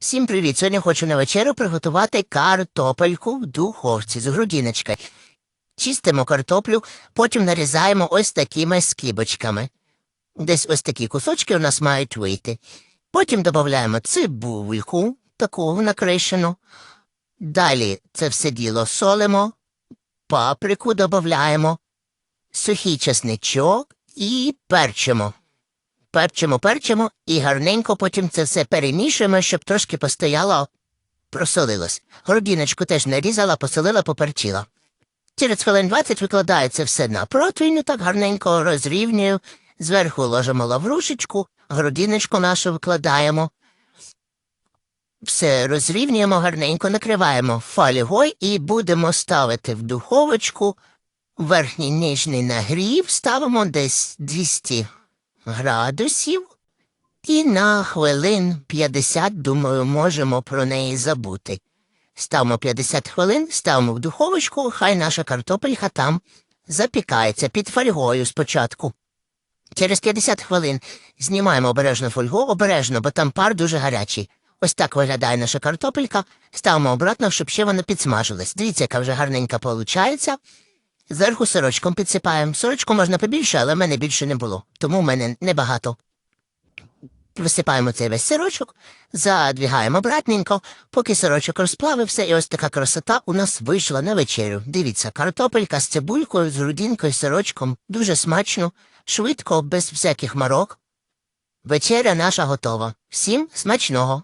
Всім привіт! Сьогодні хочу на вечерю приготувати картопельку в духовці з грудіночкою. Чистимо картоплю, потім нарізаємо ось такими скибочками. Десь ось такі кусочки у нас мають вийти. Потім додаємо цибульку, таку накришену. Далі це все діло солимо, паприку додаємо, сухий чесничок і перчимо. Перчимо, перчимо і гарненько потім це все перемішуємо, щоб трошки постояло, просолилось. Городіночку теж нарізала, посолила, поперчила. Через хвилин 20 викладаю це все на противню, так гарненько розрівнюю. Зверху ложимо лаврушечку, городіночку нашу викладаємо. Все розрівнюємо гарненько, накриваємо фольгою і будемо ставити в духовочку. Верхній нижній нагрів ставимо десь 200 градусів. І на хвилин 50, думаю, можемо про неї забути. Ставимо 50 хвилин, ставимо в духовочку, хай наша картопелька там запікається під фольгою спочатку. Через 50 хвилин знімаємо обережно фольгу, обережно, бо там пар дуже гарячий. Ось так виглядає наша картопелька, ставимо обратно, щоб ще вона підсмажилась. Дивіться, яка вже гарненька получається. Зверху сирочком підсипаємо. Сирочку можна побільше, але в мене більше не було, тому в мене небагато. Висипаємо цей весь сирочок, задвігаємо обратненько, поки сирочок розплавився, і ось така красота у нас вийшла на вечерю. Дивіться, картопелька з цибулькою, з грудинкою, сирочком. Дуже смачно, швидко, без всяких марок. Вечеря наша готова. Всім смачного!